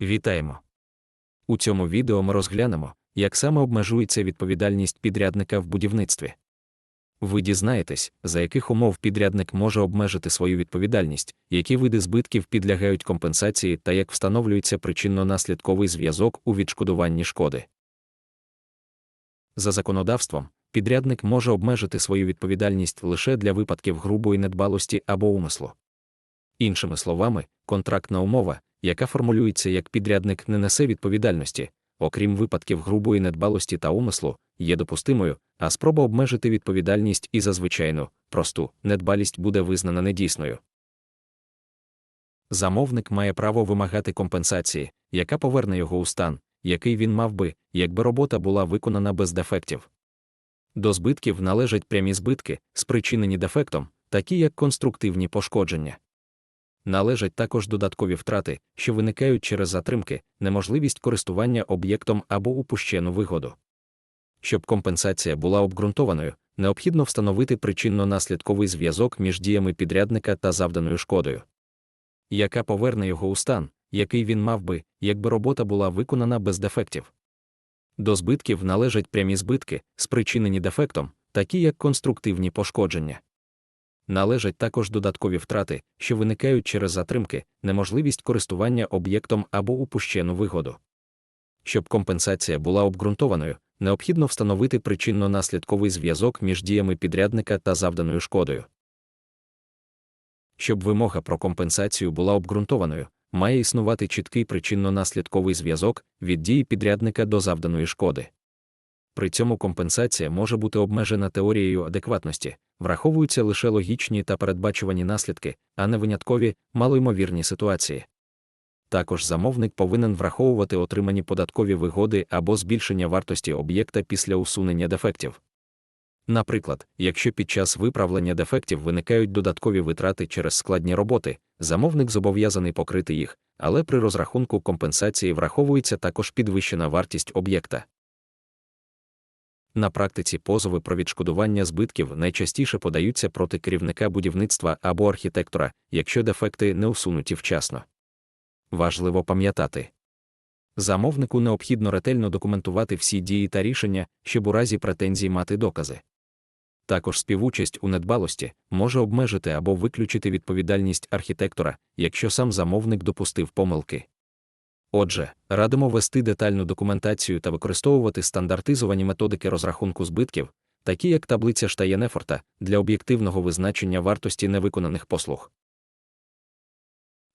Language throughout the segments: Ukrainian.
Вітаємо! У цьому відео ми розглянемо, як саме обмежується відповідальність підрядника в будівництві. Ви дізнаєтесь, за яких умов підрядник може обмежити свою відповідальність, які види збитків підлягають компенсації та як встановлюється причинно-наслідковий зв'язок у відшкодуванні шкоди. За законодавством, підрядник може обмежити свою відповідальність лише для випадків грубої недбалості або умислу. Іншими словами, контрактна умова, яка формулюється як підрядник не несе відповідальності, окрім випадків грубої недбалості та умислу, є допустимою, а спроба обмежити відповідальність і за звичайну, просту недбалість буде визнана недійсною. Замовник має право вимагати компенсації, яка поверне його у стан, який він мав би, якби робота була виконана без дефектів. До збитків належать прямі збитки, спричинені дефектом, такі як конструктивні пошкодження. Належать також додаткові втрати, що виникають через затримки, неможливість користування об'єктом або упущену вигоду. Щоб компенсація була обґрунтованою, необхідно встановити причинно-наслідковий зв'язок між діями підрядника та завданою шкодою, яка поверне його у стан, який він мав би, якби робота була виконана без дефектів. До збитків належать прямі збитки, спричинені дефектом, такі як конструктивні пошкодження. Належать також додаткові втрати, що виникають через затримки, неможливість користування об'єктом або упущену вигоду. Щоб компенсація була обґрунтованою, необхідно встановити причинно-наслідковий зв'язок між діями підрядника та завданою шкодою. Щоб вимога про компенсацію була обґрунтованою, має існувати чіткий причинно-наслідковий зв'язок від дії підрядника до завданої шкоди. При цьому компенсація може бути обмежена теорією адекватності, враховуються лише логічні та передбачувані наслідки, а не виняткові, малоймовірні ситуації. Також замовник повинен враховувати отримані податкові вигоди або збільшення вартості об'єкта після усунення дефектів. Наприклад, якщо під час виправлення дефектів виникають додаткові витрати через складні роботи, замовник зобов'язаний покрити їх, але при розрахунку компенсації враховується також підвищена вартість об'єкта. На практиці позови про відшкодування збитків найчастіше подаються проти керівника будівництва або архітектора, якщо дефекти не усунуті вчасно. Важливо пам'ятати. Замовнику необхідно ретельно документувати всі дії та рішення, щоб у разі претензій мати докази. Також співучасть у недбалості може обмежити або виключити відповідальність архітектора, якщо сам замовник допустив помилки. Отже, радимо вести детальну документацію та використовувати стандартизовані методики розрахунку збитків, такі як таблиця Штаєнефорта, для об'єктивного визначення вартості невиконаних послуг.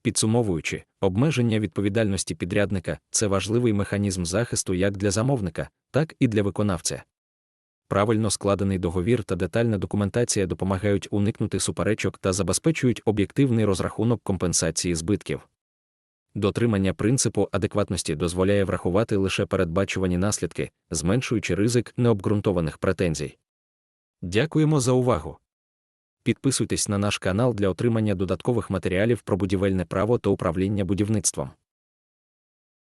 Підсумовуючи, обмеження відповідальності підрядника це важливий механізм захисту як для замовника, так і для виконавця. Правильно складений договір та детальна документація допомагають уникнути суперечок та забезпечують об'єктивний розрахунок компенсації збитків. Дотримання принципу адекватності дозволяє врахувати лише передбачувані наслідки, зменшуючи ризик необґрунтованих претензій. Дякуємо за увагу. Підписуйтесь на наш канал для отримання додаткових матеріалів про будівельне право та управління будівництвом.